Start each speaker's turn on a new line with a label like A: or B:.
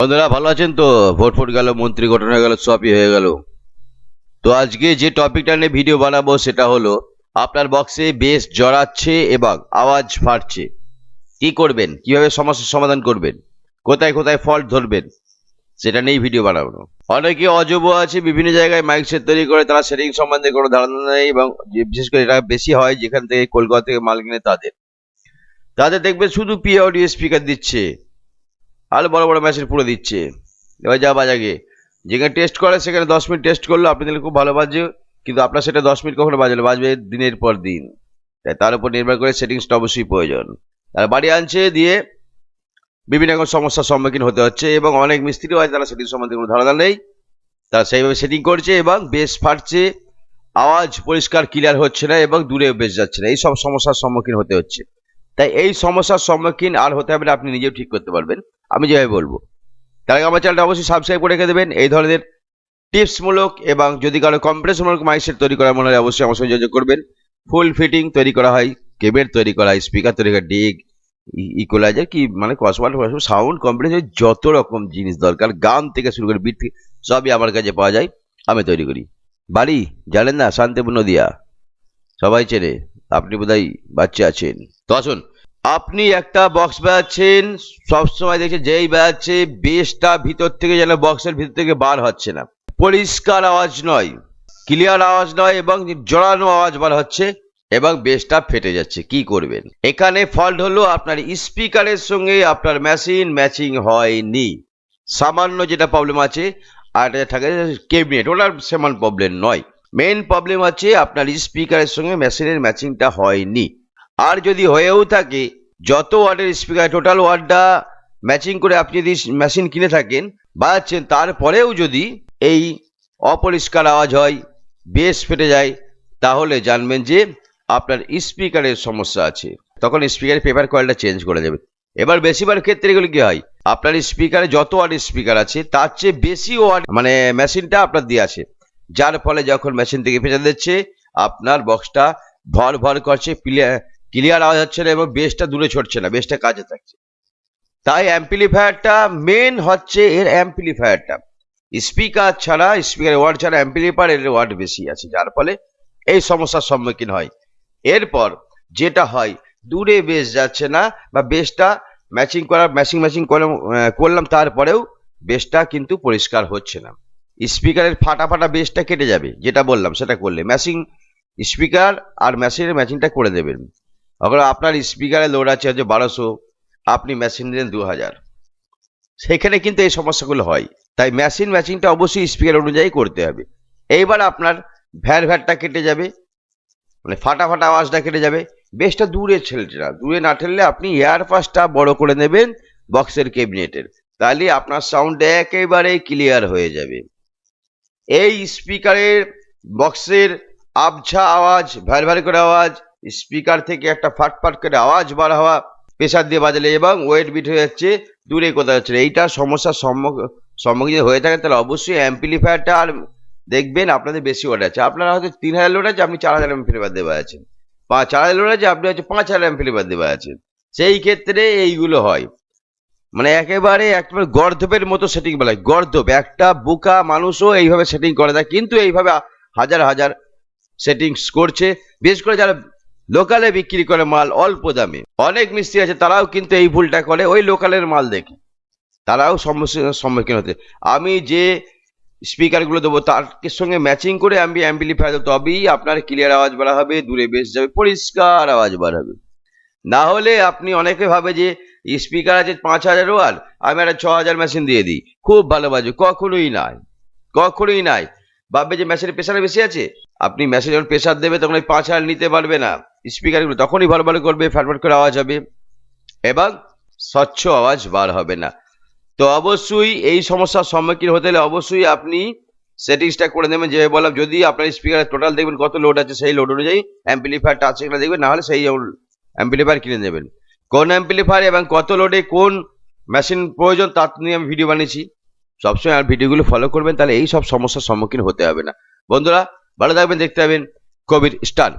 A: বন্ধুরা, ভালো আছেন তো? ভোট ফোট গেল, মন্ত্রী হয়ে গেল, সবই হয়ে গেল। তো আজকে যে টপিকটা নিয়ে ভিডিও বানাবো, সেটা হলো, আপনার বক্সে বেশ জড়াচ্ছে এবং আওয়াজ ফাটছে। কি করবেন? কীভাবে সমস্যার সমাধান করবেন? কোথায় কোথায় ফল্ট ধরবেন? সেটা নিয়েই ভিডিও বানাবো। অনেকে অজব আছে, বিভিন্ন জায়গায় মাইক সেট তৈরি করে, তারা সেটিং সম্বন্ধে কোনো ধারণা নেই এবং বিশেষ করে এটা বেশি হয় যেখান থেকে কলকাতা থেকে মাল কিনে তাদের। তাদের দেখবেন শুধু পি অডিও স্পিকার দিচ্ছে। আর বড় বড় মেশিন পুরো দিচ্ছে। এবার যা বাজাগে। যেখানে টেস্ট করে, সেখানে দশ মিনিট টেস্ট করল, আপনি দিলে খুব ভালো বাজছে কিন্তু আপনার সেটা দশ মিনিট কখনো বাজলো বাজবে দিনের পর দিন। তাই তার উপর নির্ভর করে সেটিংসটা অবশ্যই প্রয়োজন। তারা বাড়ি আনছে দিয়ে বিভিন্ন রকম সমস্যার সম্মুখীন হতে হচ্ছে এবং অনেক মিস্ত্রিও আছে, তারা সেটিং সম্বন্ধে কোনো ধারণা নেই। তারা সেইভাবে সেটিং করছে এবং বেশ ফাটছে। আওয়াজ পরিষ্কার ক্লিয়ার হচ্ছে না এবং দূরে বেশ যাচ্ছে না। এই সব সমস্যার সম্মুখীন হতে হচ্ছে। তাই এই সমস্যার সম্মুখীন আর হতে হবে না, আপনি নিজেও ঠিক করতে পারবেন। আমি যেভাবে বলব। তার আগে আমার চ্যানেলটা অবশ্যই সাবস্ক্রাইব করে রেখে দেবেন। এই ধরনের টিপসমূলক এবং যদি কারও কম্পিটিশনমূলক মাইসেট তৈরি করার মনে হয়, অবশ্যই আমার সঙ্গে যোগাযোগ করবেন। ফুল ফিটিং তৈরি করা হয় কেবের তৈরি করা হয় স্পিকার তৈরি করা ডিগ ইকোলাইজার কি মানে কসমাল সাউন্ড কম্পিটিশন যত রকম জিনিস দরকার, গান থেকে শুরু করে বিট সবই আমার কাছে পাওয়া যায়, আমি তৈরি করি। বাড়ি, জানেন না, শান্তিপূর্ণ নদিয়া। সবাই চেনে। আপনি বোধহয় বাচ্চা আছেন। তো আসুন, আপনি একটা বক্স বাজাচ্ছেন সবসময় দেখছেন যেই বাজাচ্ছে বেসটা ভিতর থেকে যেন বক্সের ভিতর থেকে বার হচ্ছে না। পরিষ্কার আওয়াজ নয় ক্লিয়ার আওয়াজ নয় এবং জড়ানো আওয়াজ বার হচ্ছে এবং বেসটা ফেটে যাচ্ছে। কি করবেন? এখানে ফল্ট হলো আপনার স্পিকারের সঙ্গে আপনার মেশিন ম্যাচিং হয়নি। সামান্য যেটা প্রবলেম আছে, আর থাকে কেবিনেট ওটার সেমান প্রবলেম নয়। মেন প্রবলেম আছে আপনার স্পিকারের সঙ্গে মেশিনের ম্যাচিংটা হয়নি। আর যদি হয়েও থাকে, যত ওয়ার্ডের স্পিকার টোটাল ওয়ার্ডটা ম্যাচিং করে আপনি যদি মেশিন কিনে থাকেন বাজাচ্ছেন তারপরেও যদি এই অপরিষ্কার আওয়াজ হয়, বেশ ফেটে যায়, তাহলে জানবেন যে আপনার স্পিকারের সমস্যা আছে। তখন স্পিকারের পেপার কয়েলটা চেঞ্জ করে দেবেন এবার বেশিরভাগ ক্ষেত্রে এগুলো কি হয়? আপনার স্পিকারে যত ওয়ার্ড স্পিকার আছে, তার চেয়ে বেশি ওয়ার্ড মানে মেশিনটা আপনার দিয়ে আছে যার ফলে যখন মেশিন থেকে ফেটে দিচ্ছে আপনার বক্সটা ভর ভর করছে ক্লিয়ার আওয়াজ হচ্ছে না এবং বেসটা দূরে ছড়ছে না বেসটা কাজে থাকছে। তাই অ্যাম্পলিফায়ারটা মেন হচ্ছে এর অ্যাম্পলিফায়ারটা স্পিকার ছাড়া স্পিকার ওয়ার্ড ছাড়া অ্যাম্পলিফায়ার এর ওয়ার্ড বেশি আছে, যার ফলে এই সমস্যার সম্মুখীন হয়। এরপর যেটা হয়, দূরে বেস যাচ্ছে না বা বেসটা ম্যাচিং করার ম্যাচিং ম্যাচিং করলাম তারপরেও বেসটা কিন্তু পরিষ্কার হচ্ছে না। স্পিকারের ফাটা ফাটা বেসটা কেটে যাবে, যেটা বললাম, সেটা করলে। ম্যাচিং স্পিকার আর মেশিনের ম্যাচিংটা করে দেবেন। আবার আপনার স্পিকারে লোড আছে হচ্ছে বারোশো, আপনি মেশিন দিলেন দু হাজার সেখানে কিন্তু এই সমস্যাগুলো হয়। তাই মেশিন ম্যাচিংটা অবশ্যই স্পিকার অনুযায়ী করতে হবে। এইবার আপনার ভ্যার ভ্যারটা কেটে যাবে মানে ফাটা ফাটা আওয়াজটা কেটে যাবে। বেশটা দূরে ঠেলছে না, দূরে না ঠেললে আপনি এয়ার পাসটা বড় করে নেবেন বক্সের ক্যাবিনেটের। তাহলে আপনার সাউন্ড একেবারে ক্লিয়ার হয়ে যাবে। এই স্পিকারের বক্সের আবছা আওয়াজ ভ্যার ভ্যার করে আওয়াজ, স্পিকার থেকে একটা ফাটফাট করে আওয়াজ বার হওয়া প্রেশার দিয়ে বাজালে এবং ওয়েট বিট হয়ে যাচ্ছে, দূরে কোথাও যাচ্ছে। এইটা সমস্যার সম্মুখীন হয়ে থাকে তাহলে অবশ্যই অ্যাম্পলিফায়ারটা আর দেখবেন আপনাদের বেশি ওয়াট আছে। আপনারা হয়তো তিন হাজার লোড আছে, আপনি চার হাজার অ্যাম্পলিফায়ার দেওয়া আছেন পাঁচ চার হাজার লোড আছে, আপনি হচ্ছে পাঁচ হাজার অ্যাম্পলিফায়ার দেওয়া আছেন সেই ক্ষেত্রে এইগুলো হয়। মানে একেবারে একেবারে গর্ধপের মতো সেটিং বলা হয় একটা বোকা মানুষও এইভাবে সেটিং করে দেয় কিন্তু এইভাবে হাজার হাজার সেটিংস করছে। বিশেষ করে যারা লোকালে বিক্রি করে মাল অল্প দামে। অনেক মিস্ত্রি আছে, তারাও কিন্তু এই ভুলটা করে, ওই লোকালের মাল দেখে। তারাও সমস্যার সম্মুখীন হতে। আমি যে স্পিকারগুলো দেবো, তার সঙ্গে ম্যাচিং করে আমি অ্যাম্পলিফায়ার দেবো, তবেই আপনার ক্লিয়ার আওয়াজ বাড়া হবে দূরে বেশ যাবে, পরিষ্কার আওয়াজ বাড়াবে। না হলে আপনি অনেকে ভাবে যে স্পিকার আছে পাঁচ হাজার ওয়ার আমি একটা ছ হাজার মেশিন দিয়ে দিই। খুব ভালো বাজবে কখনোই নাই কখনোই নাই। ভাববে যে মেশিনের প্রেশার বেশি আছে? আপনি মেশিন যখন প্রেশার দেবে, তখন ওই পাঁচ হাজার নিতে পারবে না। স্পিকারগুলো তখনই ভালো ভালো করবে, ফ্যাটফ্যাট করে আওয়াজ হবে। এবং স্বচ্ছ আওয়াজ বার হবে না। তো অবশ্যই এই সমস্যার সম্মুখীন হতে হলে অবশ্যই আপনি সেটিংসটা করে নেবেন। যেভাবে বললাম, যদি আপনার স্পিকারের টোটাল দেখবেন কত লোড আছে সেই লোড অনুযায়ী অ্যাম্পলিফায়ারটা আছে কিনা দেখবেন, নাহলে সেই অ্যাম্পলিফায়ার কিনে নেবেন। কোন অ্যাম্পলিফায়ার এবং কত লোডে কোন মেশিন প্রয়োজন তার নিয়ে আমি ভিডিও বানিয়েছি। সবসময় আর ভিডিওগুলো ফলো করবেন, তাহলে এই সব সমস্যার সম্মুখীন হতে হবে না। বন্ধুরা, ভালো থাকবেন, দেখতে পাবেন কোভিড স্টার